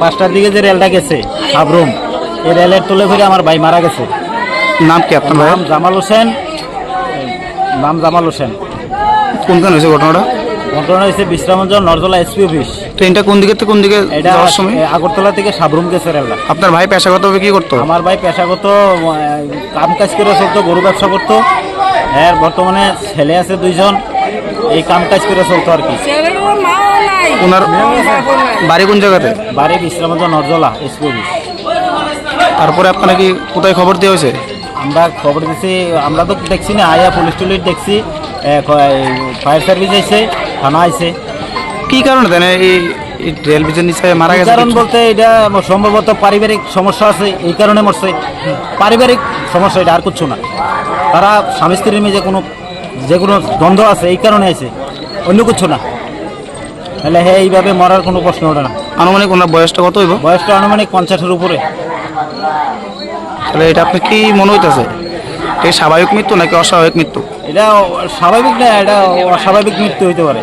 পাঁচটার দিকে যে রেলটা গেছে সাবরুম এই রেলের তুলে ফিরে আমার ভাই মারা গেছে। নাম কি আপনার নাম জামাল হোসেন। নাম জামাল হোসেন। কোনখানে হয়েছে ঘটনাটা? ঘটনা হয়েছে বিশ্রামঞ্চল নরজলা এসপি অফিস। ট্রেনটা কোন দিকে থেকে কোন দিকে যাওয়ার সময়? আগরতলা থেকে সাবরুম গেছে রেলটা। আপনার ভাই পেশাগতভাবে কি করতো? আমার ভাই পেশাগত কাম কাজ করে চলতো গরু ব্যবসা করতো। হ্যাঁ বর্তমানে ছেলে আছে দুইজন। এই কাম কাজ করে চলতো আর কি। ওনার বাড়ি কোন জায়গাতে? বাড়ি বিশ্রামঞ্চল নরজলা এসপি তারপরে আপনারা কি কোথায় খবর দেওয়া হয়েছে? আমরা খবর দিছি আমরা তো দেখছি না আয়া পুলিশ টুলিশ দেখছি ফায়ার সার্ভিস আইছে থানা আইছে। কি কারণে দেন এই রেল ব্রিজের নিচে মারা গেছে কারণ বলতে এটা সম্ভবত পারিবারিক সমস্যা আছে এই কারণে মরছে। পারিবারিক সমস্যা এটা আর কিছু না। তারা স্বামী স্ত্রীর মেয়ে যে কোনো যে কোনো দ্বন্দ্ব আছে এই কারণে আছে। অন্য কিছু না। তাহলে হ্যাঁ এইভাবে মরার কোনো প্রশ্ন ওঠে না। আনুমানিক ওনার বয়সটা কত হইব? বয়সটা আনুমানিক পঞ্চাশের উপরে। তাহলে এটা আপনার কি মনে হইতেছে? এটা স্বাভাবিক মৃত্যু নাকি অস্বাভাবিক মৃত্যু? এটা স্বাভাবিক না এটা অস্বাভাবিক মৃত্যু হইতে পারে।